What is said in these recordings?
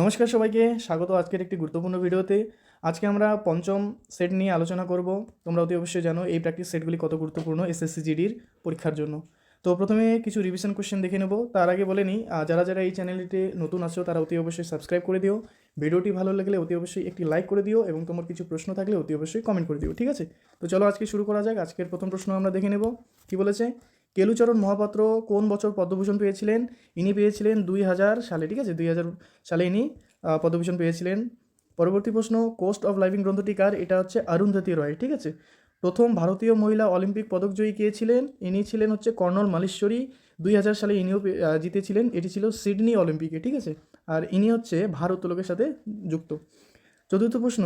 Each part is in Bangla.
নমস্কার সবাইকে, স্বাগত আজকের একটি গুরুত্বপূর্ণ ভিডিওতে। আজকে আমরা পঞ্চম সেট নিয়ে আলোচনা করব। তোমরা অতি অবশ্যই জানো এই প্র্যাকটিস সেটগুলি কত গুরুত্বপূর্ণ এসএসসি জিডির পরীক্ষার জন্য। তো প্রথমে কিছু রিভিশন কোশ্চেন দেখে নেব। তার আগে বলে নিই যারা যারা এই চ্যানেলটিতে নতুন আছো, তারা অতি অবশ্যই সাবস্ক্রাইব করে দিও। ভিডিওটি ভালো লাগলে অতি অবশ্যই একটি লাইক করে দিও এবং তোমার কিছু প্রশ্ন থাকলে অতি অবশ্যই কমেন্ট করে দিও, ঠিক আছে? তো চলো আজকে শুরু করা যাক। আজকের প্রথম প্রশ্ন আমরা দেখে নেব। কি বলেছে? কেলুচরণ মহাপাত্র কোন বছর পদ্মভূষণ পেয়েছিলেন? ইনি পেয়েছিলেন দুই হাজার সালে, ঠিক আছে? দুই হাজার সালে ইনি পদ্মভূষণ পেয়েছিলেন। পরবর্তী প্রশ্ন, কোস্ট অফ লাইভিং গ্রন্থটি কার? এটা হচ্ছে অরুন্ধতী রয়, ঠিক আছে? প্রথম ভারতীয় মহিলা অলিম্পিক পদকজয়ী কে ছিলেন? ইনি ছিলেন হচ্ছে কর্নল মালেশ্বরী। দুই হাজার সালে ইনিও জিতেছিলেন। এটি ছিল সিডনি অলিম্পিকে, ঠিক আছে? আর ইনি হচ্ছে ভারোত্তোলকের সাথে যুক্ত। চতুর্থ প্রশ্ন,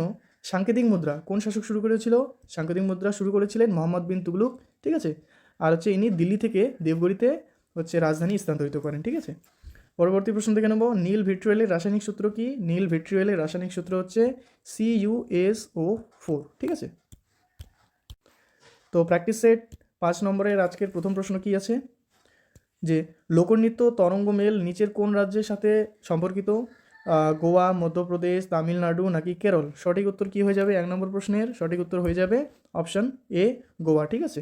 সাংকেতিক মুদ্রা কোন শাসক শুরু করেছিল? সাংকেতিক মুদ্রা শুরু করেছিলেন মোহাম্মদ বিন তুগলুক, ঠিক আছে? আর হচ্ছে ইনি দিল্লি থেকে দেবগড়িতে হচ্ছে রাজধানী স্থানান্তরিত করেন, ঠিক আছে? পরবর্তী প্রশ্ন দেখে নেব, নীল ভিট্রিয়েলের রাসায়নিক সূত্র কি? নীল ভিট্রিয়েলের রাসায়নিক সূত্র হচ্ছে C U S O four ঠিক আছে? তো প্র্যাকটিস সেট পাঁচ নম্বরের আজকের প্রথম প্রশ্ন কি আছে? যে লোকনৃত্য তরঙ্গ মেল নিচের কোন রাজ্যের সাথে সম্পর্কিত? গোয়া, মধ্যপ্রদেশ, তামিলনাড়ু নাকি কেরল? সঠিক উত্তর কি হয়ে যাবে? এক নম্বর প্রশ্নের সঠিক উত্তর হয়ে যাবে অপশন এ, গোয়া, ঠিক আছে?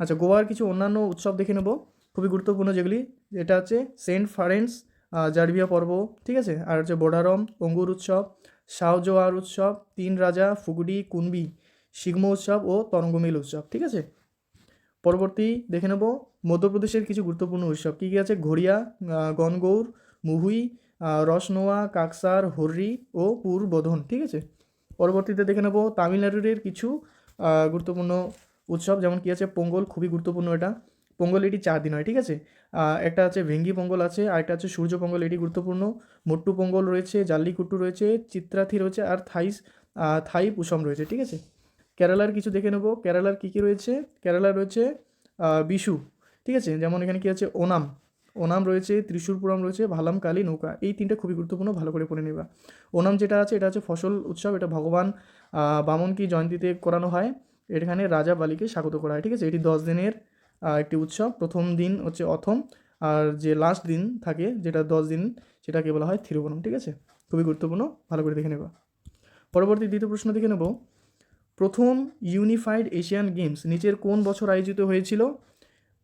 আচ্ছা গোয়ার কিছু অন্যান্য উৎসব দেখে নেব। খুবই গুরুত্বপূর্ণ যেগুলি এটা হচ্ছে সেন্ট ফারেন্স জার্বিয়া পর্ব, ঠিক আছে? আর হচ্ছে বোডারম অঙ্গুর উৎসব শাওজোয়ার উৎসব, তিন রাজা ফুগুডি কুনবি সিগম উৎসব ও তরঙ্গমিল উৎসব, ঠিক আছে? পরবর্তী দেখে নেব, মধ্যপ্রদেশের কিছু গুরুত্বপূর্ণ উৎসব। কী কী আছে? ঘড়িয়া গনগৌর মুহুই রসনোয়া, কাকসার, হর্রি ও পুরবোধন, ঠিক আছে? পরবর্তীতে দেখে নেব, তামিলনাড়ুর কিছু গুরুত্বপূর্ণ উৎসব যেমন কী আছে পোঙ্গল খুবই গুরুত্বপূর্ণ এটা। পোঙ্গল এটি চার দিন হয় ঠিক আছে? একটা আছে ভেঙ্গি পোঙ্গল আছে আর একটা আছে সূর্য পোঙ্গল এটি গুরুত্বপূর্ণ। মট্টু পোঙ্গল রয়েছে জাল্লিকুট্টু রয়েছে চিত্রাথি রয়েছে আর থাইস থাই পুষম রয়েছে ঠিক আছে? কেরালার কিছু দেখে নেব। কেরালার কী কী রয়েছে? কেরালা রয়েছে বিশু ঠিক আছে? যেমন এখানে কি আছে? ওনাম ওনাম রয়েছে ত্রিশূলপুরম রয়েছে ভালাম কালী নৌকা এই তিনটে খুবই গুরুত্বপূর্ণ ভালো করে পড়ে নেবা। ওনাম যেটা আছে এটা হচ্ছে ফসল উৎসব এটা ভগবান আহ, বামন কি জয়ন্তীতে করানো হয়। এখানে রাজা বালিকে স্বাগত করা হয়, ঠিক আছে? এটি দশ দিনের একটি উৎসব। প্রথম দিন হচ্ছে অথম, আর যে লাস্ট দিন থাকে, যেটা দশ দিন, সেটাকে বলা হয় থিরুবনম, ঠিক আছে? খুবই গুরুত্বপূর্ণ, ভালো করে দেখে নেবা। পরবর্তী দ্বিতীয় প্রশ্ন দেখে নেব। প্রথম ইউনিফাইড এশিয়ান গেমস নিচের কোন বছর আয়োজিত হয়েছিল?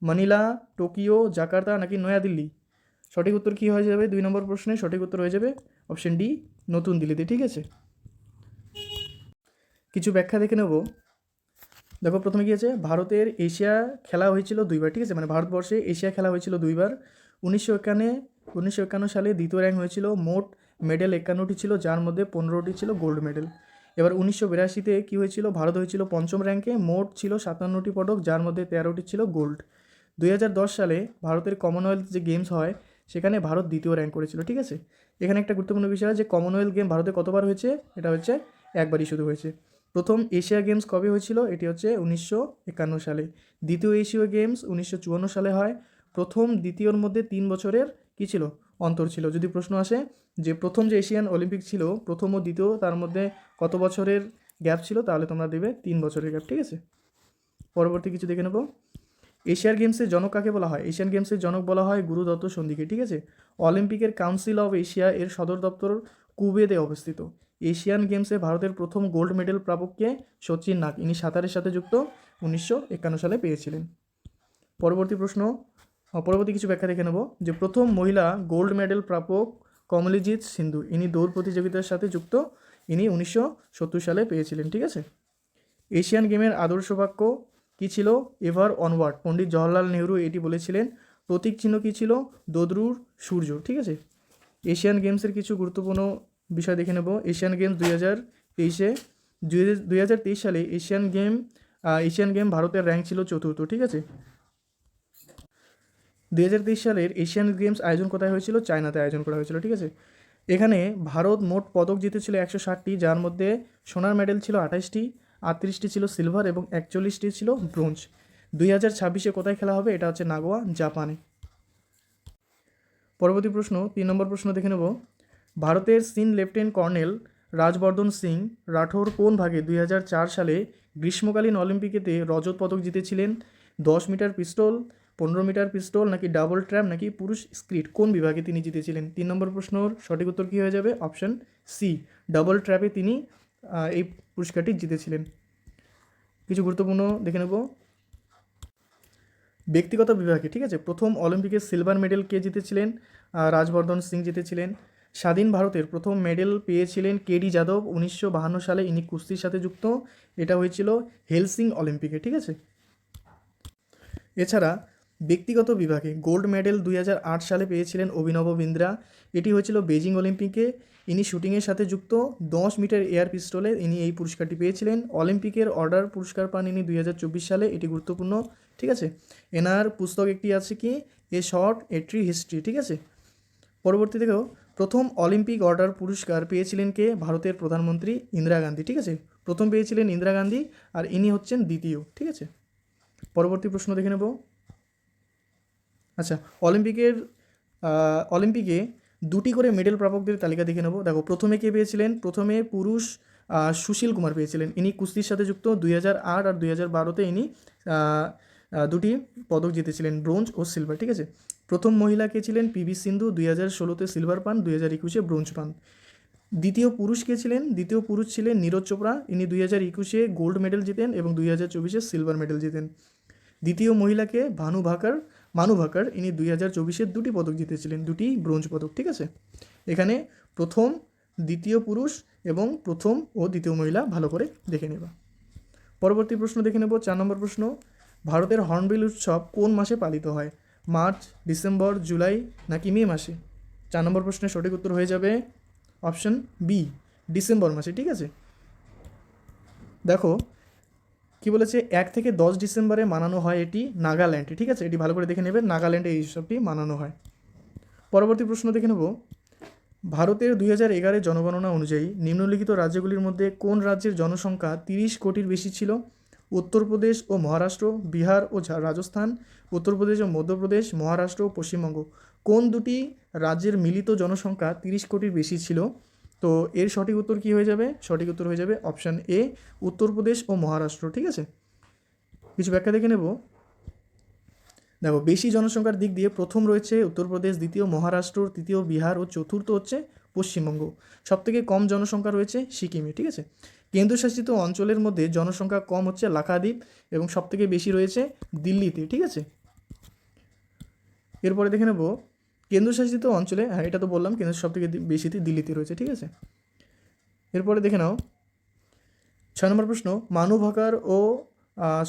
মানিলা, টোকিও, জাকার্তা, নাকি নয়াদিল্লি? সঠিক উত্তর কী হয়ে যাবে? দুই নম্বর প্রশ্নে সঠিক উত্তর হয়ে যাবে অপশন ডি, নতুন দিল্লিতে, ঠিক আছে? কিছু ব্যাখ্যা দেখে নেব। দেখো প্রথমে কী আছে? ভারতের এশিয়া খেলা হয়েছিল দুইবার, ঠিক আছে? মানে ভারতবর্ষে এশিয়া খেলা হয়েছিল দুইবার। উনিশশো একান্নে উনিশশো একান্ন সালে দ্বিতীয় র্যাঙ্ক হয়েছিল। মোট মেডেল একান্নটি ছিল, যার মধ্যে পনেরোটি ছিল গোল্ড মেডেল। এবার উনিশশো বিরাশিতে কী হয়েছিল? ভারত হয়েছিল পঞ্চম র্যাঙ্কে। মোট ছিল সাতান্নটি পদক, যার মধ্যে তেরোটি ছিল গোল্ড। দুই হাজার দশ সালে ভারতের কমনওয়েলথ যে গেমস হয়, সেখানে ভারত দ্বিতীয় র্যাঙ্ক করেছিল, ঠিক আছে? এখানে একটা গুরুত্বপূর্ণ বিষয় যে কমনওয়েলথ গেম ভারতে কতবার হয়েছে? এটা হচ্ছে একবারই শুধু হয়েছে। প্রথম এশিয়া গেমস কবে হয়েছিল? এটি হচ্ছে উনিশশো একান্ন সালে। দ্বিতীয় এশীয় গেমস উনিশশো চুয়ান্ন সালে হয়। প্রথম, দ্বিতীয়র মধ্যে তিন বছরের কী ছিল? অন্তর ছিল। যদি প্রশ্ন আসে যে প্রথম যে এশিয়ান অলিম্পিক ছিল, প্রথম ও দ্বিতীয় তার মধ্যে কত বছরের গ্যাপ ছিল, তাহলে তোমরা দেবে তিন বছরের গ্যাপ, ঠিক আছে? পরবর্তী কিছু দেখে নেব। এশিয়ার গেমসের জনক কাকে বলা হয়? এশিয়ান গেমসের জনক বলা হয় গুরুদত্ত সন্ধিকে, ঠিক আছে? অলিম্পিকের কাউন্সিল অফ এশিয়া এর সদর দপ্তর কুবেদে অবস্থিত। এশিয়ান গেমসে ভারতের প্রথম গোল্ড মেডেল প্রাপককে সচিন নাগ। ইনি সাঁতারের সাথে যুক্ত উনিশশো একান্ন সালে পেয়েছিলেন। পরবর্তী প্রশ্ন পরবর্তী কিছু ব্যাখ্যা দেখে নেব, যে প্রথম মহিলা গোল্ড মেডেল প্রাপক কমলিজিৎ সিন্ধু। ইনি দৌড় প্রতিযোগিতার সাথে যুক্ত, ইনি উনিশশো সত্তর সালে পেয়েছিলেন, ঠিক আছে? এশিয়ান গেমের আদর্শ বাক্য কী ছিল? Ever onward. পণ্ডিত জওহরলাল নেহরু এটি বলেছিলেন, প্রতীক চিহ্ন কী ছিল? দোদরুর সূর্য, ঠিক আছে? এশিয়ান গেমসের কিছু গুরুত্বপূর্ণ বিষয় দেখে নেব। এশিয়ান গেমস দুই হাজার তেইশে, দুই হাজার তেইশ সালে এশিয়ান গেম এশিয়ান গেম ভারতের র্যাঙ্ক ছিল চতুর্থ, ঠিক আছে? দুই হাজার তেইশ সালের এশিয়ান গেমস আয়োজন কোথায় হয়েছিল? চায়নাতে আয়োজন করা হয়েছিল, ঠিক আছে? এখানে ভারত মোট পদক জিতেছিল একশো ষাটটি, যার মধ্যে সোনার মেডেল ছিল আঠাশটি আটত্রিশটি ছিল সিলভার এবং একচল্লিশটি ছিল ব্রোঞ্জ। দুই হাজার ছাব্বিশে কোথায় খেলা হবে? এটা হচ্ছে নাগোয়া, জাপানে। পরবর্তী প্রশ্ন, তিন নম্বর প্রশ্ন দেখে নেব। ভারতের সিন লেফটেন্যান্ট কর্নেল রাজবর্ধন সিং রাঠোর কোন ভাগে দুই হাজার চার সালে গ্রীষ্মকালীন অলিম্পিকেতে রজত পদক জিতেছিলেন? দশ মিটার পিস্তল, পনেরো মিটার পিস্তল নাকি ডাবল ট্র্যাপ নাকি পুরুষ স্ক্রিট? কোন বিভাগে তিনি জিতেছিলেন? তিন নম্বর প্রশ্নর সঠিক উত্তর কী হয়ে যাবে? অপশন সি, ডাবল ট্র্যাপে তিনি এই পুরস্কারটি জিতেছিলেন। কিছু গুরুত্বপূর্ণ দেখে নেব। ব্যক্তিগত বিভাগে, ঠিক আছে? প্রথম অলিম্পিকে সিলভার মেডেল কে জিতেছিলেন? রাজবর্ধন সিং জিতেছিলেন। স্বাধীন ভারতের প্রথম মেডেল পেয়েছিলেন কেডি যাদব উনিশশো বাহান্ন সালে। ইনি কুস্তির সাথে যুক্ত। এটা হয়েছিল হেলসিং অলিম্পিকে, ঠিক আছে? এছাড়া ব্যক্তিগত বিভাগে গোল্ড মেডেল দুই হাজার আট সালে পেয়েছিলেন অভিনব বিন্দ্রা। এটি হয়েছিল বেজিং অলিম্পিকে। ইনি শুটিংয়ের সাথে যুক্ত। দশ মিটার এয়ার পিস্টলে ইনি এই পুরস্কারটি পেয়েছিলেন। অলিম্পিকের অর্ডার পুরস্কার পান ইনি দুই হাজার চব্বিশ সালে। এটি গুরুত্বপূর্ণ, ঠিক আছে? এনার পুস্তক একটি আছে কি? এ শর্ট এট্রি হিস্ট্রি, ঠিক আছে? পরবর্তী থেকেও প্রথম অলিম্পিক অর্ডার পুরস্কার পেয়েছিলেন কে? ভারতের প্রধানমন্ত্রী ইন্দিরা গান্ধী, ঠিক আছে? প্রথম পেয়েছিলেন ইন্দিরা গান্ধী আর ইনি হচ্ছেন দ্বিতীয়, ঠিক আছে? পরবর্তী প্রশ্ন দেখে নেব। আচ্ছা অলিম্পিকের অলিম্পিকে দুটি করে মেডেল প্রাপকদের তালিকা দেখে নেব। দেখো, প্রথমে কে পেয়েছিলেন? প্রথমে পুরুষ সুশীল কুমার পেয়েছিলেন। ইনি কুস্তির সাথে যুক্ত। দুই হাজার আট আর দুই হাজার বারোতে ইনি দুটি পদক জিতেছিলেন, ব্রোঞ্জ ও সিলভার, ঠিক আছে? প্রথম মহিলা কে ছিলেন পিভি সিন্ধু, দুই হাজার ষোলোতে সিলভার পান, দুই হাজার একুশে ব্রোঞ্জ পান। দ্বিতীয় পুরুষ কে ছিলেন, দ্বিতীয় পুরুষ ছিলেন নীরজ চোপড়া, ইনি দুই হাজার একুশে গোল্ড মেডেল জিতেন এবং দুই হাজার চব্বিশে সিলভার মেডেল জিতেন। দ্বিতীয় মহিলাকে ভানু ভাকার, মানু ভাকার, ইনি দুই হাজার চব্বিশে দুটি পদক জিতেছিলেন, দুটি ব্রোঞ্জ পদক, ঠিক আছে? এখানে প্রথম, দ্বিতীয় পুরুষ এবং প্রথম ও দ্বিতীয় মহিলা ভালো করে দেখে নেবা। পরবর্তী প্রশ্ন দেখে নেব, চার নম্বর প্রশ্ন, ভারতের হর্নবিল উৎসব কোন মাসে পালিত হয়? মার্চ, ডিসেম্বর, জুলাই নাকি মে মাসে? চার নম্বর প্রশ্নের সঠিক উত্তর হয়ে যাবে অপশন বি ডিসেম্বর মাসে, ঠিক আছে? দেখো, কি বলেছে? এক থেকে দশ ডিসেম্বরে মানানো হয় এটি নাগাল্যান্ডে, ঠিক আছে? এটি ভালো করে দেখে নেবে, নাগাল্যান্ডে এই উৎসবটি মানানো হয়। পরবর্তী প্রশ্ন দেখে নেব। ভারতের দুই হাজার জনগণনা অনুযায়ী নিম্নলিখিত রাজ্যগুলির মধ্যে কোন রাজ্যের জনসংখ্যা তিরিশ কোটির বেশি ছিল? উত্তরপ্রদেশ ও মহারাষ্ট্র, বিহার ও রাজস্থান উত্তরপ্রদেশ ও মধ্যপ্রদেশ মহারাষ্ট্র ও পশ্চিমবঙ্গ। কোন দুটি রাজ্যের মিলিত জনসংখ্যা তিরিশ কোটির বেশি ছিল? তো এর সঠিক উত্তর কী হয়ে যাবে? সঠিক উত্তর হয়ে যাবে অপশান এ উত্তরপ্রদেশ ও মহারাষ্ট্র, ঠিক আছে? কিছু ব্যাখ্যা দেখে নেব। দেখো, বেশি জনসংখ্যার দিক দিয়ে প্রথম রয়েছে উত্তরপ্রদেশ দ্বিতীয় মহারাষ্ট্র, তৃতীয় বিহার ও চতুর্থ হচ্ছে পশ্চিমবঙ্গ। সবথেকে কম জনসংখ্যা রয়েছে সিকিমে, ঠিক আছে? কেন্দ্রশাসিত অঞ্চলের মধ্যে জনসংখ্যা কম হচ্ছে লাক্ষাদ্বীপ এবং সবথেকে বেশি রয়েছে দিল্লিতে, ঠিক আছে? এরপরে দেখে নেব, কেন্দ্রশাসিত অঞ্চলে হ্যাঁ এটা তো বললাম, কেন্দ্র সবথেকে বেশিতে দিল্লিতে রয়েছে, ঠিক আছে? এরপরে দেখে নাও, ছয় নম্বর প্রশ্ন, মানু ভাকার ও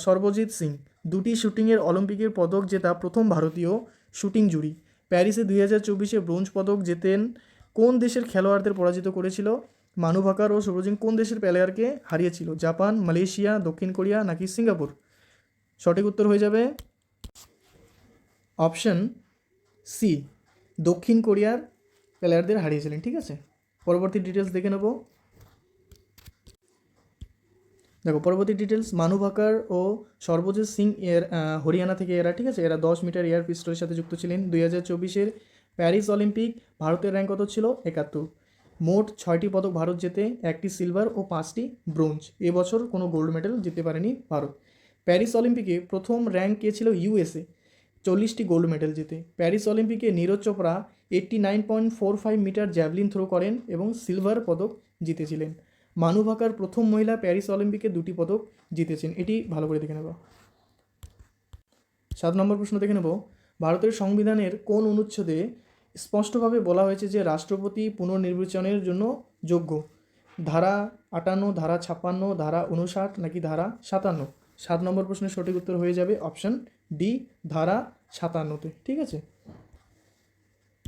সর্বজিৎ সিং দুটি শুটিংয়ের অলিম্পিকের পদক জেতা প্রথম ভারতীয় শুটিং জুরি। প্যারিসে দুই হাজার চব্বিশে ব্রোঞ্জ পদক জেতেন কোন দেশের খেলোয়াড়দের পরাজিত করেছিল? মানু ভাকার ও সর্বজিৎ কোন দেশের প্লেয়ারকে হারিয়েছিল? জাপান, মালয়েশিয়া, দক্ষিণ কোরিয়া নাকি সিঙ্গাপুর? সঠিক উত্তর হয়ে যাবে অপশন সি দক্ষিণ কোরিয়ার প্লেয়ারদের হারিয়েছিলেন, ঠিক আছে? পরবর্তী ডিটেলস দেখে নেব। দেখো, পরবর্তী ডিটেলস মানু ভাকার ও সর্বজিৎ সিং এর হরিয়ানা থেকে এরা, ঠিক আছে? এরা দশ মিটার এয়ার পিস্টলের সাথে যুক্ত ছিলেন। দুই হাজার চব্বিশের প্যারিস অলিম্পিক, ভারতের র্যাঙ্ক কত ছিল? একাত্তর। মোট ছয়টি পদক ভারত জেতে, একটি সিলভার ও পাঁচটি ব্রোঞ্জ। এবছর কোনো গোল্ড মেডেল জিততে পারেনি ভারত। প্যারিস অলিম্পিকে প্রথম র্যাঙ্ক কে ছিল? ইউএসএ। চল্লিশটি গোল্ড মেডেল জিতে। প্যারিস অলিম্পিকে Neeraj Chopra eighty nine point four five metre javelin throw করেন এবং সিলভার পদক জিতেছিলেন। মানু ভাকার প্রথম মহিলা প্যারিস অলিম্পিকে দুটি পদক জিতেছেন। এটি ভালো করে দেখে নেব। সাত নম্বর প্রশ্ন দেখে নেব। ভারতের সংবিধানের কোন অনুচ্ছেদে স্পষ্টভাবে বলা হয়েছে যে রাষ্ট্রপতি পুনর্নির্বাচনের জন্য যোগ্য। ধারা আটান্ন, ধারা ছাপ্পান্ন, ধারা উনষাট নাকি ধারা সাতান্ন? সাত নম্বর প্রশ্নের সঠিক উত্তর হয়ে যাবে অপশন ডি, ধারা সাতান্নতে। ঠিক আছে?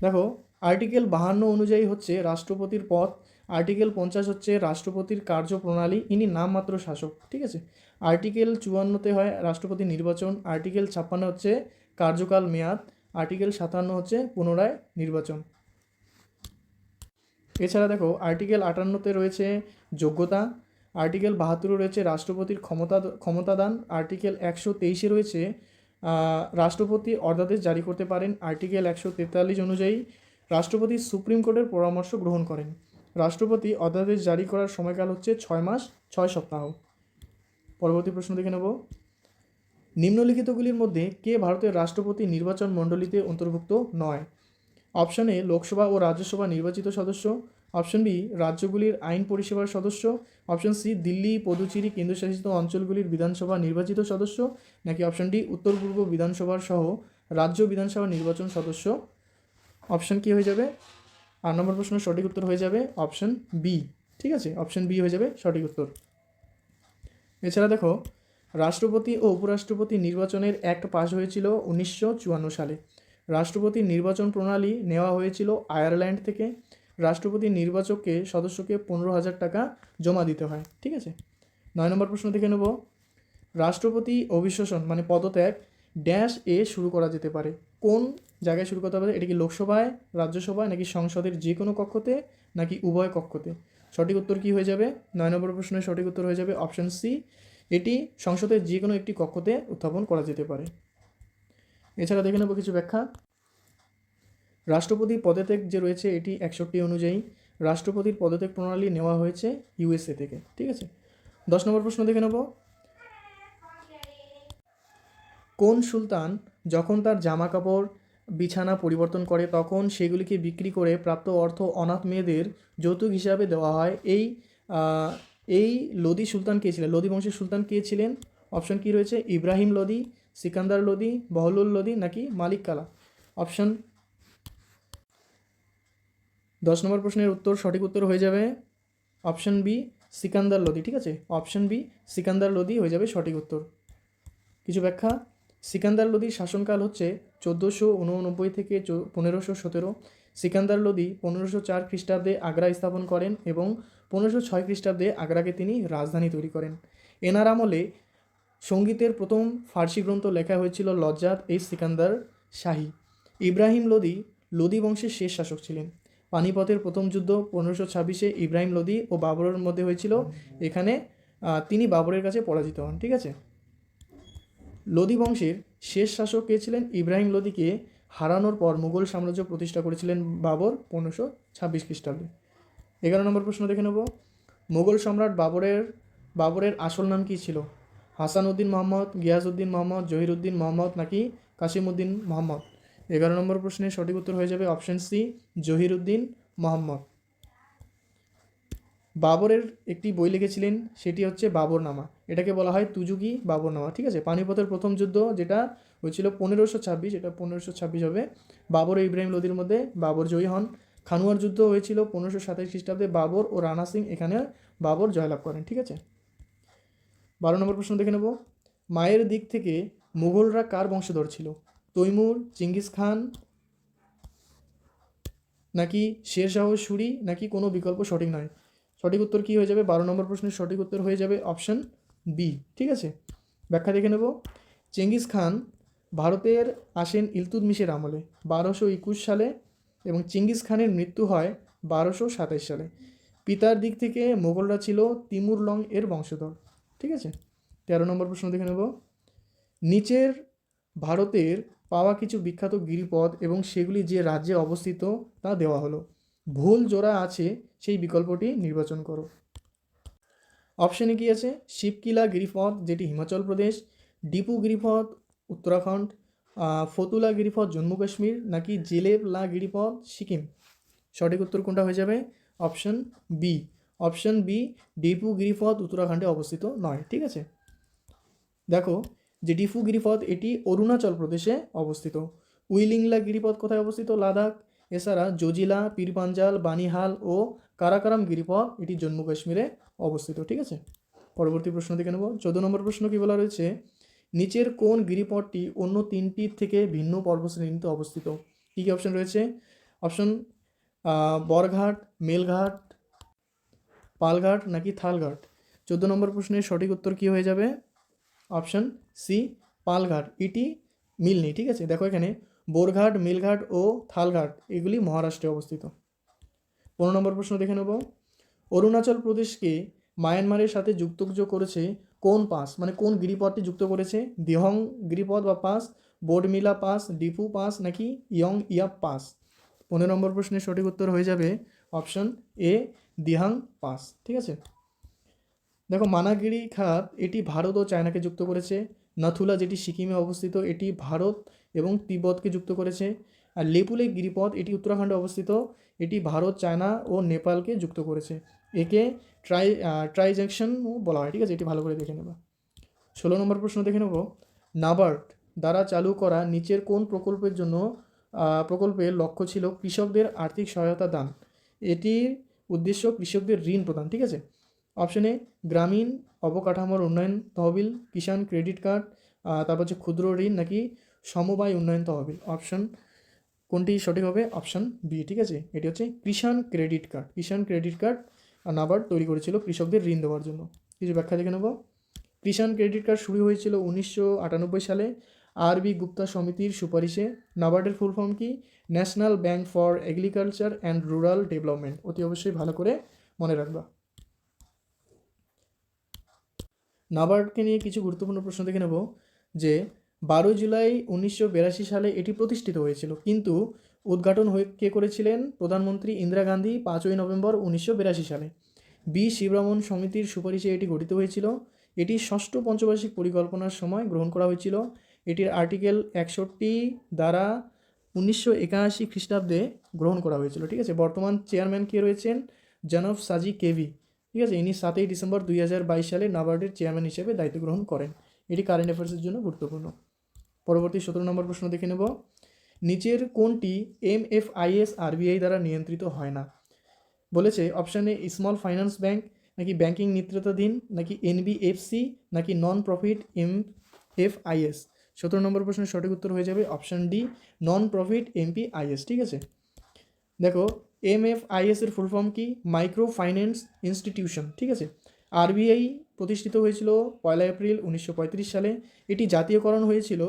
দেখো, আর্টিকেল বাহান্ন অনুযায়ী হচ্ছে রাষ্ট্রপতির পদ, আর্টিকেল পঞ্চাশ হচ্ছে রাষ্ট্রপতির কার্যপ্রণালী, ইনি নামমাত্র শাসক। ঠিক আছে? আর্টিকেল চুয়ান্নতে হয় রাষ্ট্রপতি নির্বাচন, আর্টিকেল ছাপ্পান্ন হচ্ছে কার্যকাল মেয়াদ আর্টিকেল সাতান্ন হচ্ছে পুনরায় নির্বাচন। এছাড়া দেখো, আর্টিকেল আটান্নতে রয়েছে যোগ্যতা, আর্টিকেল বাহাত্তরে রয়েছে রাষ্ট্রপতির ক্ষমতা, ক্ষমতাদান, আর্টিকেল একশো তেইশে রয়েছে রাষ্ট্রপতি অর্ধাদেশ জারি করতে পারেন, আর্টিকেল একশো তেতাল্লিশ অনুযায়ী রাষ্ট্রপতি সুপ্রিম কোর্টের পরামর্শ গ্রহণ করেন। রাষ্ট্রপতি অধ্যাদেশ জারি করার সময়কাল হচ্ছে ছয় মাস, ছয় সপ্তাহ। পরবর্তী প্রশ্ন দেখে নেব। নিম্নলিখিতগুলির মধ্যে কে ভারতের রাষ্ট্রপতি নির্বাচন মণ্ডলীতে অন্তর্ভুক্ত নয়? অপশন এ, লোকসভা ও রাজ্যসভা নির্বাচিত সদস্য। অপশন বি, রাজ্যগুলির আইন পরিষেবার সদস্য। অপশন সি, দিল্লি, পদুচেরি কেন্দ্রশাসিত অঞ্চলগুলির বিধানসভা নির্বাচিত সদস্য। নাকি অপশন ডি, উত্তর পূর্ব বিধানসভার সহ রাজ্য বিধানসভা নির্বাচন সদস্য। অপশন কি হয়ে যাবে? আট নম্বর প্রশ্নের সঠিক উত্তর হয়ে যাবে অপশন বি। ঠিক আছে? অপশন বি হয়ে যাবে সঠিক উত্তর। এছাড়া দেখো রাষ্ট্রপতি ও উপরাষ্ট্রপতি নির্বাচনের অ্যাক্ট পাশ হয়েছিল উনিশশো চুয়ান্ন সালে। রাষ্ট্রপতির নির্বাচন প্রণালী নেওয়া হয়েছিল আয়ারল্যান্ড থেকে। রাষ্ট্রপতি নির্বাচককে সদস্যকে পনেরো হাজার টাকা জমা দিতে হয়, ঠিক আছে? নয় নম্বর প্রশ্ন দেখে নেব। রাষ্ট্রপতি অভিশোষণ মানে পদত্যাগ ড্যাশ এ শুরু করা যেতে পারে। কোন জায়গায় শুরু করতে পারে এটা কি লোকসভায়, রাজ্যসভায়, নাকি সংসদের যে কোনো কক্ষতে, নাকি উভয় কক্ষতে? সঠিক উত্তর কি হয়ে যাবে? নয় নম্বর প্রশ্নের সঠিক উত্তর হয়ে যাবে অপশন সি এটি সংসদের যে কোনো একটি কক্ষতে উত্থাপন করা যেতে পারে। এছাড়া দেখে নেব কিছু ব্যাখ্যা। রাষ্ট্রপতি পদত্যাগ যে রয়েছে, এটি একষট্টি অনুযায়ী রাষ্ট্রপতির পদত্যাগ প্রণালী নেওয়া হয়েছে ইউএসএ থেকে। ঠিক আছে? দশ নম্বর প্রশ্ন দেখে নেব। কোন সুলতান যখন তার জামা কাপড় বিছানা পরিবর্তন করে, তখন সেগুলিকে বিক্রি করে প্রাপ্ত অর্থ অনাথ মেয়েদের যৌতুক হিসাবে দেওয়া হয়। এই এই লোদি সুলতান কে ছিলেন? লোদি বংশের সুলতান কে ছিলেন? অপশন কি রয়েছে? ইব্রাহিম লোদি, সিকান্দার লোদি, বহলুল লোদি নাকি মালিক কালা? অপশন দশ নম্বর প্রশ্নের উত্তর সঠিক উত্তর হয়ে যাবে। অপশন বি সিকান্দার লোদি, ঠিক আছে? অপশন বি সিকান্দার লোদি হয়ে যাবে সঠিক উত্তর। কিছু ব্যাখ্যা। সিকান্দার লোদির শাসনকাল হচ্ছে চোদ্দোশো উননব্বই থেকে পনেরোশো সতেরো। সিকান্দার লোদি পনেরোশো চার খ্রিস্টাব্দে আগ্রা স্থাপন করেন এবং পনেরোশো ছয় খ্রিস্টাব্দে আগ্রাকে তিনি রাজধানী তৈরি করেন। এনার আমলে সঙ্গীতের প্রথম ফার্সি গ্রন্থ লেখা হয়েছিল লজ্জাত এই সিকান্দার শাহী। ইব্রাহিম লোদি লোদি বংশের শেষ শাসক ছিলেন। পানিপথের প্রথম যুদ্ধ পনেরোশো ছাব্বিশে ইব্রাহিম লোদি ও বাবরের মধ্যে হয়েছিল। এখানে তিনি বাবরের কাছে পরাজিত হন, ঠিক আছে? লোদি বংশের শেষ শাসক কে ছিলেন? ইব্রাহিম লোদিকে হারানোর পর মুঘল সাম্রাজ্য প্রতিষ্ঠা করেছিলেন বাবর পনেরোশো ছাব্বিশ খ্রিস্টাব্দে। এগারো নম্বর প্রশ্ন দেখে নেব। মুঘল সম্রাট বাবরের বাবরের আসল নাম কী ছিল? হাসান উদ্দিন মোহাম্মদ গিয়াসউদ্দিন মোহাম্মদ জহিরুদ্দিন মোহাম্মদ নাকি কাসিমউদ্দিন মোহাম্মদ? এগারো নম্বর প্রশ্নের সঠিক উত্তর হয়ে যাবে অপশন সি জহিরুদ্দিন মোহাম্মদ। বাবরের একটি বই লিখেছিলেন, সেটি হচ্ছে বাবরনামা। এটাকে বলা হয় তুজুকি বাবরনামা, ঠিক আছে? পানিপথের প্রথম যুদ্ধ যেটা হয়েছিল পনেরোশো ছাব্বিশ, এটা পনেরোশো ছাব্বিশ হবে। বাবর ইব্রাহিম লোদির মধ্যে বাবর জয়ী হন। খানুয়ার যুদ্ধ হয়েছিল পনেরোশো সাতাশ খ্রিস্টাব্দে। বাবর ও রানা সিং এখানে বাবর জয়লাভ করেন, ঠিক আছে? বারো নম্বর প্রশ্ন দেখে নেব। মায়ের দিক থেকে মুঘলরা কার বংশধর ছিল? তৈমুর, চিঙ্গিস খান, নাকি শেরশাহ সুরি, নাকি কোনো বিকল্প সঠিক নয়? সঠিক উত্তর কী হয়ে যাবে? বারো নম্বর প্রশ্নের সঠিক উত্তর হয়ে যাবে অপশন বি ঠিক আছে? ব্যাখ্যা দেখে নেব। চেঙ্গিস খান ভারতের আসেন ইলতুৎমিশের আমলে বারোশো একুশ সালে এবং চেঙ্গিস খানের মৃত্যু হয় বারোশো সাতাইশ সালে। পিতার দিক থেকে মোগলরা ছিল তিমুর লং এর বংশধর, ঠিক আছে? তেরো নম্বর প্রশ্ন দেখে নেব। নিচের ভারতের পাওয়া কিছু বিখ্যাত গিরিপথ এবং সেগুলি যে রাজ্যে অবস্থিত তা দেওয়া হলো। ভুল জোড়া আছে, সেই বিকল্পটি নির্বাচন করো। অপশানে কি আছে? শিবকিলা গিরিপথ, যেটি হিমাচল প্রদেশ, ডিপু গিরিপথ, উত্তরাখণ্ড ফতুলা গিরিপথ, জম্মু কাশ্মীর, নাকি জেলেবলা গিরিপথ, সিকিম? সঠিক উত্তর কোনটা হয়ে যাবে? অপশন বি অপশন বি ডিপু গিরিপথ, উত্তরাখণ্ডে অবস্থিত নয়, ঠিক আছে? দেখো যে ডিফু গিরিপথ, এটি অরুণাচল প্রদেশে অবস্থিত। উইলিংলা গিরিপথ কোথায় অবস্থিত? লাদাখ। এছাড়া জজিলা, পীরপাঞ্জাল, বানিহাল ও কারাকারাম গিরিপথ এটি জম্মু কাশ্মীরে অবস্থিত, ঠিক আছে? পরবর্তী প্রশ্ন দেখে নেব। চোদ্দ নম্বর প্রশ্ন কী বলা রয়েছে? নিচের কোন গিরিপথটি অন্য তিনটির থেকে ভিন্ন পর্বতশ্রেণীতে অবস্থিত? কী কী অপশন রয়েছে? অপশন বরঘাট, মেলঘাট, পালঘাট নাকি থালঘাট? চোদ্দ নম্বর প্রশ্নের সঠিক উত্তর কী হয়ে যাবে? Option, C, Palghat. এটি মিল নেই, ঠিক আছে? দেখো এখানে বোরঘাট, মিলঘাট ও থালঘাট, এগুলি মহারাষ্ট্রে অবস্থিত। পনেরো নম্বর প্রশ্ন দেখে নেব। অরুণাচল প্রদেশকে মায়ানমারের সাথে যুক্ত করেছে কোন পাস? মানে কোন গিরিপথটি যুক্ত করেছে? দিহং গিরিপথ বা pass Bomdila pass Diphu pass, নাকি ইয়ং ইয়াপ পাস? পনেরো নম্বর প্রশ্নের সঠিক উত্তর হয়ে যাবে অপশন এ, দিহাং পাস। ঠিক আছে? দেখো, মানাগিরি খাত এটি ভারত ও চায়নাকে যুক্ত করেছে। নাথুলা, যেটি সিকিমে অবস্থিত, এটি ভারত এবং তিব্বতকে যুক্ত করেছে। আর লেপুলে গিরিপথ, এটি উত্তরাখণ্ডে অবস্থিত, এটি ভারত, চায়না ও নেপালকে যুক্ত করেছে। একে ট্রাই ট্রাইজ্যাকশনও বলা হয়, ঠিক আছে? এটি ভালো করে দেখে নেবা। ষোলো নম্বর প্রশ্ন দেখে নেব। নাবার্ড দ্বারা চালু করা নিচের কোন প্রকল্পের জন্য প্রকল্পের লক্ষ্য ছিল কৃষকদের আর্থিক সহায়তা দান? এটির উদ্দেশ্য কৃষকদের ঋণ প্রদান, ঠিক আছে? অপশনে গ্রামীণ অবকাঠামোর উন্নয়ন তহবিল, কিষাণ ক্রেডিট কার্ড তারপর হচ্ছে ক্ষুদ্র ঋণ নাকি সমবায় উন্নয়ন তহবিল। অপশন কোনটি সঠিক হবে? অপশন বি ঠিক আছে? এটি হচ্ছে Kisan credit card. Kisan credit card NABARD তৈরি করেছিল কৃষকদের ঋণ দেওয়ার জন্য। কিছু ব্যাখ্যা দেখে নেব। কিষাণ ক্রেডিট কার্ড শুরু হয়েছিল উনিশশো আটানব্বই সালে। আর বি গুপ্তা সমিতির সুপারিশে। নাবার্ডের ফুল ফর্ম কি? National Bank for Agriculture and Rural Development. অতি অবশ্যই ভালো করে মনে রাখবা। নাবার্ডকে নিয়ে কিছু গুরুত্বপূর্ণ প্রশ্ন দেখে নেব যে বারো জুলাই উনিশশো বিরাশি সালে এটি প্রতিষ্ঠিত হয়েছিল। কিন্তু উদ্ঘাটন হয়ে কে করেছিলেন? প্রধানমন্ত্রী ইন্দিরা গান্ধী পাঁচই নভেম্বর উনিশশো বিরাশি সালে। বি. শিবরামন সমিতির সুপারিশে এটি গঠিত হয়েছিল। এটি ষষ্ঠ পঞ্চবার্ষিক পরিকল্পনার সময় গ্রহণ করা হয়েছিল। এটির আর্টিকেল একষট্টি দ্বারা উনিশশো একাশি খ্রিস্টাব্দে গ্রহণ করা হয়েছিল। ঠিক আছে? বর্তমান চেয়ারম্যান কে রয়েছেন? জনফ সাজি কেভি। ঠিক আছে, ইনি সাতই ডিসেম্বর দুই হাজার বাইশ সালে নাবার্ডের চেয়ারম্যান হিসেবে দায়িত্ব গ্রহণ করেন। এটি কারেন্ট অ্যাফেয়ার্সের জন্য গুরুত্বপূর্ণ। পরবর্তী সতেরো নম্বর প্রশ্ন দেখে নেব। নিচের কোনটি এম এফ আইএস আরবিআই দ্বারা নিয়ন্ত্রিত হয় না? বলেছে অপশানে স্মল ফাইন্যান্স ব্যাংক নাকি ব্যাংকিং নেতৃত্বাধীন, নাকি এনবিএফসি নাকি non profit M F IS সতেরো নম্বর প্রশ্নের সঠিক উত্তর হয়ে যাবে option D non profit MP IS ঠিক আছে? দেখো এম এফ আইএস এর ফুল ফর্ম কি? মাইক্রো ফাইন্যান্স ইনস্টিটিউশন ঠিক আছে? আরবিআই প্রতিষ্ঠিত হয়েছিল পয়লা এপ্রিল উনিশশো পঁয়ত্রিশ সালে। এটি জাতীয়করণ হয়েছিল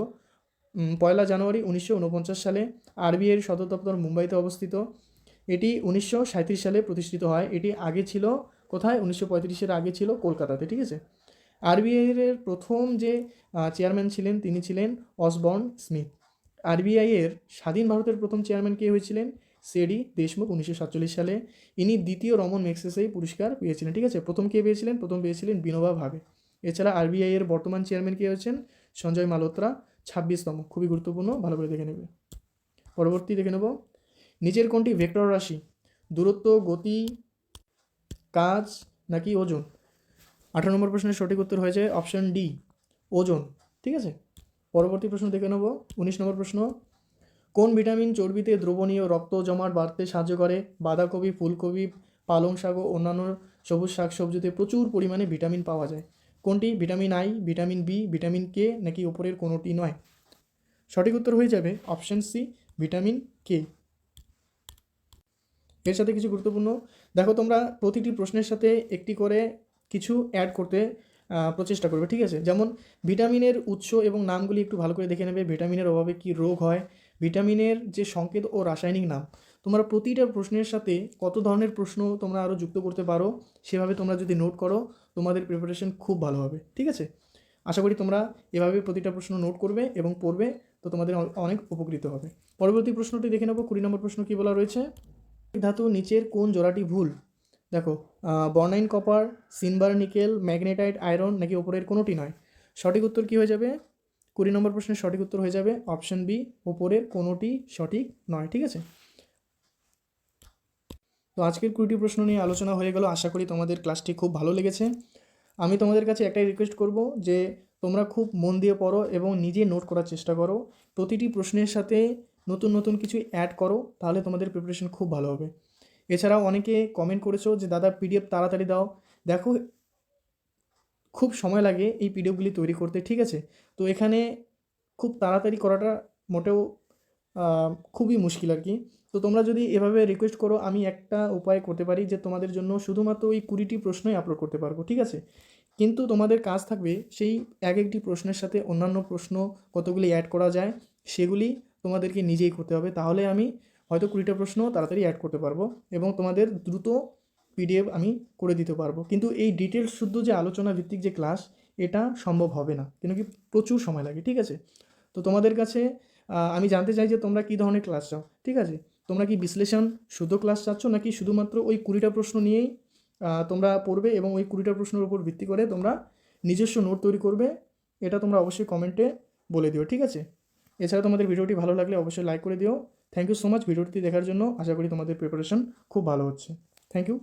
পয়লা জানুয়ারি উনিশশো উনপঞ্চাশ সালে। আরবিআইয়ের সদর দপ্তর মুম্বাইতে অবস্থিত। এটি উনিশশো সালে প্রতিষ্ঠিত হয়। এটি আগে ছিল, কোথায়? উনিশশো পঁয়ত্রিশের আগে ছিল কলকাতাতে, ঠিক আছে? আরবিআইয়ের প্রথম যে চেয়ারম্যান ছিলেন, তিনি ছিলেন অসবর্ন স্মিথ। আরবিআই এর স্বাধীন ভারতের প্রথম চেয়ারম্যান কে হয়েছিলেন? সেডি দেশমুখ উনিশশো সাতচল্লিশ সালে। ইনি দ্বিতীয় রমন ম্যাগসেসেই পুরস্কার পেয়েছিলেন, ঠিক আছে? প্রথম কে পেয়েছিলেন? প্রথম পেয়েছিলেন বিনোবা ভাবে। এছাড়া আরবিআই এর বর্তমান চেয়ারম্যান কে হয়েছেন সঞ্জয় মালোত্রা ছাব্বিশতম। খুবই গুরুত্বপূর্ণ, ভালো করে দেখে নেবে। পরবর্তী দেখে নেব। নিচের কোনটি? ভেক্টর রাশি। দূরত্ব, গতি, কাজ নাকি ওজন? আঠারো নম্বর প্রশ্নের সঠিক উত্তর হয়েছে অপশন ডি, ওজন, ঠিক আছে? পরবর্তী প্রশ্ন দেখে নেব। উনিশ নম্বর প্রশ্ন কোন ভিটামিন চর্বিতে দ্রবণীয় রক্ত জমাট বাড়তে সাহায্য করে? বাঁধাকপি, ফুলকপি, পালং শাক ও অন্যান্য সবুজ শাকসবজিতে প্রচুর পরিমাণে ভিটামিন পাওয়া যায়। কোনটি? Vitamin I, vitamin B, vitamin K নাকি উপরের কোনোটি নয়? সঠিক উত্তর হয়ে যাবে অপশন সি, ভিটামিন কে। এর সাথে কিছু গুরুত্বপূর্ণ। দেখো তোমরা প্রতিটি প্রশ্নের সাথে একটি করে কিছু অ্যাড করতে প্রচেষ্টা করবে, ঠিক আছে? যেমন, ভিটামিনের উৎস এবং নামগুলি একটু ভালো করে দেখে নেবে। ভিটামিনের অভাবে কি রোগ হয়? ভিটামিনের যে সংকেত ও রাসায়নিক নাম, তোমরা প্রতিটা প্রশ্নের সাথে কত ধরনের প্রশ্ন তোমরা আরও যুক্ত করতে পারো, সেভাবে তোমরা যদি নোট করো, তোমাদের প্রিপারেশন খুব ভালো হবে, ঠিক আছে? আশা করি তোমরা এভাবে প্রতিটা প্রশ্ন নোট করবে এবং পড়বে, তো তোমাদের অনেক উপকৃত হবে। পরবর্তী প্রশ্নটি দেখে নেব, কুড়ি নম্বর প্রশ্ন কী বলা রয়েছে? ধাতু নিচের কোন জোড়াটি ভুল? দেখো bornite copper cinnabar nickel magnetite iron নাকি ওপরের কোনোটি নয়? সঠিক উত্তর কী হয়ে যাবে? কুড়ি নম্বর প্রশ্নের সঠিক উত্তর হয়ে যাবে অপশন বি ওপরের কোনোটি সঠিক নয়, ঠিক আছে? তো আজকের কুড়িটি প্রশ্ন নিয়ে আলোচনা হয়ে গেল। আশা করি তোমাদের ক্লাসটি খুব ভালো লেগেছে। আমি তোমাদের কাছে একটাই রিকোয়েস্ট করব যে, তোমরা খুব মন দিয়ে পড়ো এবং নিজে নোট করার চেষ্টা করো। প্রতিটি প্রশ্নের সাথে নতুন নতুন কিছু অ্যাড করো, তাহলে তোমাদের প্রিপারেশন খুব ভালো হবে। এছাড়াও অনেকে কমেন্ট করেছ যে, দাদা পিডিএফ তাড়াতাড়ি দাও। দেখো খুব সময় লাগে এই পিডিএফগুলি তৈরি করতে, ঠিক আছে? তো এখানে খুব তাড়াতাড়ি করাটা মোটেও খুবই মুশকিল আর কি। তো তোমরা যদি এভাবে রিকোয়েস্ট করো, আমি একটা উপায় করতে পারি যে তোমাদের জন্য শুধুমাত্র ওই কুড়িটি প্রশ্নই আপলোড করতে পারব, ঠিক আছে? কিন্তু তোমাদের কাজ থাকবে সেই এক একটি প্রশ্নের সাথে অন্যান্য প্রশ্ন কতগুলি অ্যাড করা যায়, সেগুলি তোমাদেরকে নিজেই করতে হবে। তাহলে আমি হয়তো কুড়িটা প্রশ্ন তাড়াতাড়ি অ্যাড করতে পারব এবং তোমাদের দ্রুত পিডিএফ আমি করে দিতে পারব। কিন্তু এই ডিটেলস শুদ্ধ যে আলোচনা ভিত্তিক যে ক্লাস এটা সম্ভব হবে না। কেন কি প্রচুর সময় লাগে, ঠিক আছে? তো তোমাদের কাছে আমি জানতে চাই যে তোমরা কী ধরনের ক্লাস চাও, ঠিক আছে? তোমরা কি বিশ্লেষণ শুদ্ধ ক্লাস চাচ্ছ নাকি শুধুমাত্র ওই কুড়িটা প্রশ্ন নিয়েই তোমরা পড়বে এবং ওই কুড়িটা প্রশ্নের উপর ভিত্তি করে তোমরা নিজস্ব নোট তৈরি করবে? এটা তোমরা অবশ্যই কমেন্টে বলে দিও, ঠিক আছে? এছাড়া তোমাদের ভিডিওটি ভালো লাগলে অবশ্যই লাইক করে দিও। থ্যাংক ইউ সো মাচ ভিডিওটি দেখার জন্য। আশা করি তোমাদের প্রিপারেশন খুব ভালো হচ্ছে। Thank you